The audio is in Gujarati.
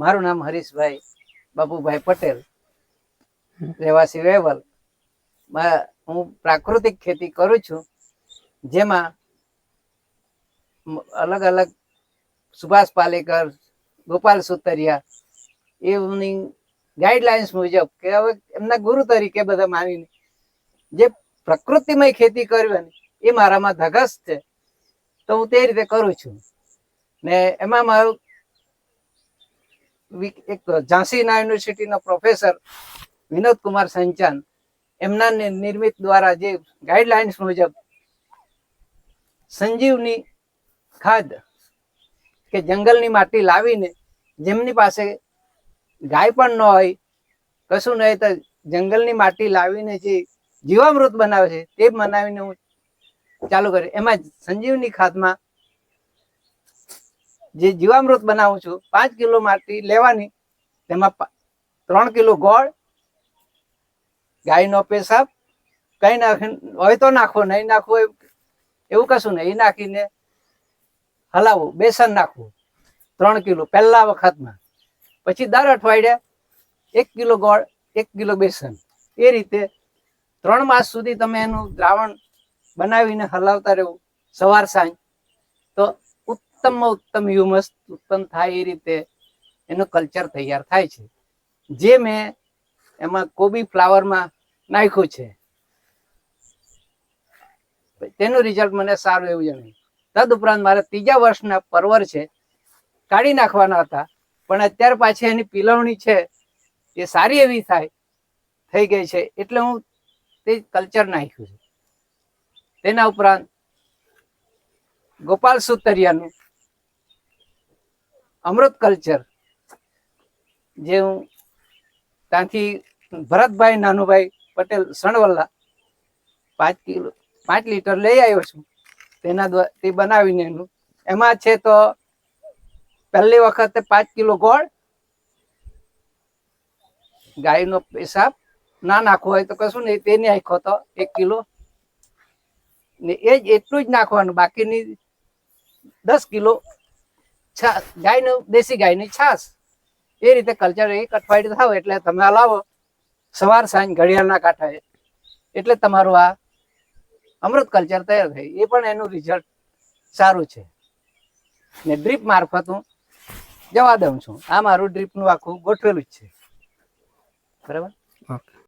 મારું નામ હરીશભાઈ બાબુભાઈ પટેલ રહેવાસી વેવલ મા- હું પ્રાકૃતિક ખેતી કરું છું જેમાં અલગ અલગ સુભાષ પાલેકર ગોપાલ સુતરિયા એમની ગાઈડલાઇન્સ મુજબ કે હવે એમના ગુરુ તરીકે બધા માનીને જે પ્રકૃતિમય ખેતી કરવાની એ મારામાં ધગસ છે. તો હું તે રીતે કરું છું. ને એમાં મારું એક ઝાંસીના યુનિવર્સિટીના પ્રોફેસર વિનોદ કુમાર સંચાન એમના નિર્મિત દ્વારા જે ગાઈડલાઇન્સ મુજબ સંજીવની ખાદ કે જંગલની માટી લાવીને જેમની પાસે ગાય પણ ન હોય, કશું નહીં તો જંગલની માટી લાવીને જે જીવામૃત બનાવે છે તે બનાવીને હું ચાલુ કરી એમાં સંજીવની ખાદમાં જે જીવામૃત બનાવું છું, પાંચ કિલો માટી લેવાની, તેમાં ત્રણ કિલો ગોળ, ગાયનો પેશાબ, કઈ નાખી હોય તો નાખવો નહીં નાખવો એવું- કશું નહીં. નાખીને હલાવવું બેસન નાખવું, ત્રણ કિલો, પહેલા વખતમાં. પછી દર અઠવાડિયે એક કિલો ગોળ, એક કિલો બેસન. એ રીતે ત્રણ માસ સુધી તમે એનું દ્રાવણ બનાવીને હલાવતા રહેવું સવાર સાંજ. તો ઉત્તમમાં ઉત્તમ હ્યુમસ ઉત્પન્ન થાય એ રીતે એનો કલ્ચર તૈયાર થાય છે. જે મેં એમાં કોબી ફ્લાવરમાં નાખ્યું છે. તેનું રિઝલ્ટ મને સારું એવું જણાવ્યું તદ ઉપરાંત મારા ત્રીજા વર્ષના પરવર છે, કાઢી નાખવાના હતા. પણ અત્યાર પાછી એની પીલવણી છે, એ સારી એવી થાય, થઈ ગઈ છે. એટલે હું તે કલ્ચર નાખ્યું છે. તેના ઉપરાંત ગોપાલ સુતરિયાનું અમૃત કલ્ચર જે હું ત્યાંથી ભરતભાઈ નાનુભાઈ પટેલ સણવલ્લા પાંચ કિલો, પાંચ લીટર લઈ આવ્યો છું. તેના દ્વારા તે બનાવીને એનું. એમાં છે તો પહેલી વખતે પાંચ કિલો ગોળ, ગાયનો પેશાબ. ના નાખવો હોય તો કશું નહીં, તે નાખો તો એક કિલો. ને એ જ એટલું જ નાખવાનું. બાકીની દસ કિલો છાસ ગાયનું દેશી ગાયની છાસ. એ રીતે કલ્ચર એક અઠવાડિયું થાવ એટલે તમે લાવો. સવાર સાંજ ઘડિયાળના કાંઠાએ એટલે તમારું આ અમૃત કલ્ચર તૈયાર થાય એ પણ એનું રિઝલ્ટ સારું છે. ને ડ્રીપ મારફત હું જવા દઉં છું. આ મારું ડ્રીપનું આખું ગોઠવેલું જ છે. બરાબર?